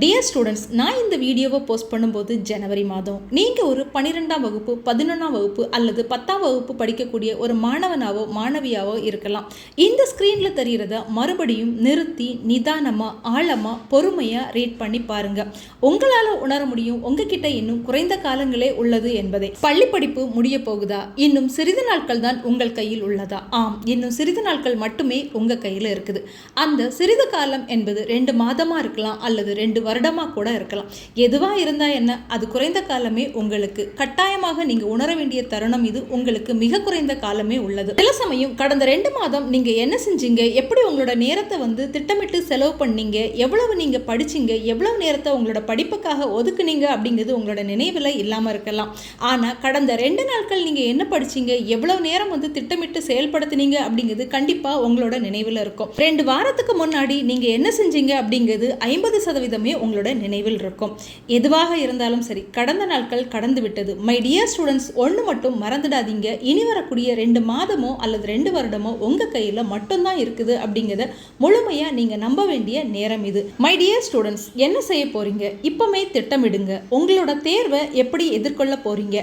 Dear students நான் இந்த வீடியோவை போஸ்ட் பண்ணும்போது ஜனவரி மாதம். நீங்கள் ஒரு பன்னிரெண்டாம் வகுப்பு பதினொன்றாம் வகுப்பு அல்லது பத்தாம் வகுப்பு படிக்கக்கூடிய ஒரு மாணவனாவோ மாணவியாவோ இருக்கலாம். இந்த ஸ்க்ரீனில் தெரிகிறத மறுபடியும் நிறுத்தி நிதானமாக ஆழமாக பொறுமையாக ரீட் பண்ணி பாருங்க. உங்களால் உணர முடியும் உங்ககிட்ட இன்னும் குறைந்த காலங்களே உள்ளது என்பதை. பள்ளி படிப்பு முடிய போகுதா? இன்னும் சிறிது நாட்கள் தான் உங்கள் கையில் உள்ளதா? ஆம் இன்னும் சிறிது நாட்கள் மட்டுமே உங்கள் கையில் இருக்குது. அந்த சிறிது காலம் என்பது ரெண்டு மாதமாக இருக்கலாம் அல்லது ரெண்டு வருடமாக கூட இருக்கலாம். எதுவாக இருந்தால் என்ன? அது குறைந்த காலமே உங்களுக்கு. கட்டாயமாக நீங்கள் உணர வேண்டிய தருணம் இது. உங்களுக்கு மிக குறைந்த காலமே உள்ளது. சில சமயம் கடந்த ரெண்டு மாதம் நீங்கள் என்ன செஞ்சீங்க? எப்படி உங்களோட நேரத்தை வந்து திட்டமிட்டு செலவு பண்ணீங்க? எவ்வளவு நீங்கள் படிச்சீங்க? எவ்வளவு நேரத்தை உங்களோட படிப்புக்காக ஒதுக்குனீங்க? அப்படிங்கிறது உங்களோட நினைவில் இல்லாமல் இருக்கலாம். ஆனால் கடந்த ரெண்டு நாட்கள் நீங்கள் என்ன படிச்சீங்க? எவ்வளவு நேரம் வந்து திட்டமிட்டு செயல்படுத்துனீங்க? அப்படிங்கிறது கண்டிப்பாக உங்களோட நினைவில் இருக்கும். ரெண்டு வாரத்துக்கு முன்னாடி நீங்கள் என்ன செஞ்சீங்க? அப்படிங்கிறது ஐம்பது சதவீதமே உங்களோட நினைவில் இருக்கும். எதுவாக இருந்தாலும் சரி கடந்த நாட்கள் கடந்து விட்டது. மை டியர் ஸ்டூடெண்ட்ஸ் ஒன்று மட்டும் மறந்துடாதீங்க. இனி வரக்கூடிய ரெண்டு மாதமோ அல்லது ரெண்டு வருடமோ உங்கள் கையில் மட்டும்தான் இருக்குது அப்படிங்கிறத முழுமையாக நீங்கள் நம்ப வேண்டிய நேரம் இது. மை டியர் ஸ்டூடெண்ட்ஸ் என்ன செய்ய போறீங்க? இப்போமே திட்டமிடுங்க. உங்களோட தேர்வை எப்படி எதிர்கொள்ள போறீங்க?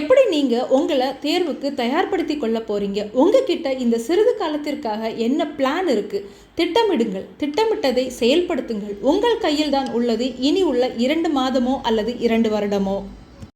எப்படி நீங்கள் உங்களை தேர்வுக்கு தயார்படுத்தி கொள்ள போறீங்க? உங்ககிட்ட இந்த சிறிது காலத்திற்காக என்ன பிளான் இருக்கு? திட்டமிடுங்கள். திட்டமிட்டதை செயல்படுத்துங்கள். உங்கள் கையில் தான் உள்ளது. இனி உள்ள இரண்டு மாதமோ அல்லது இரண்டு வருடமோ?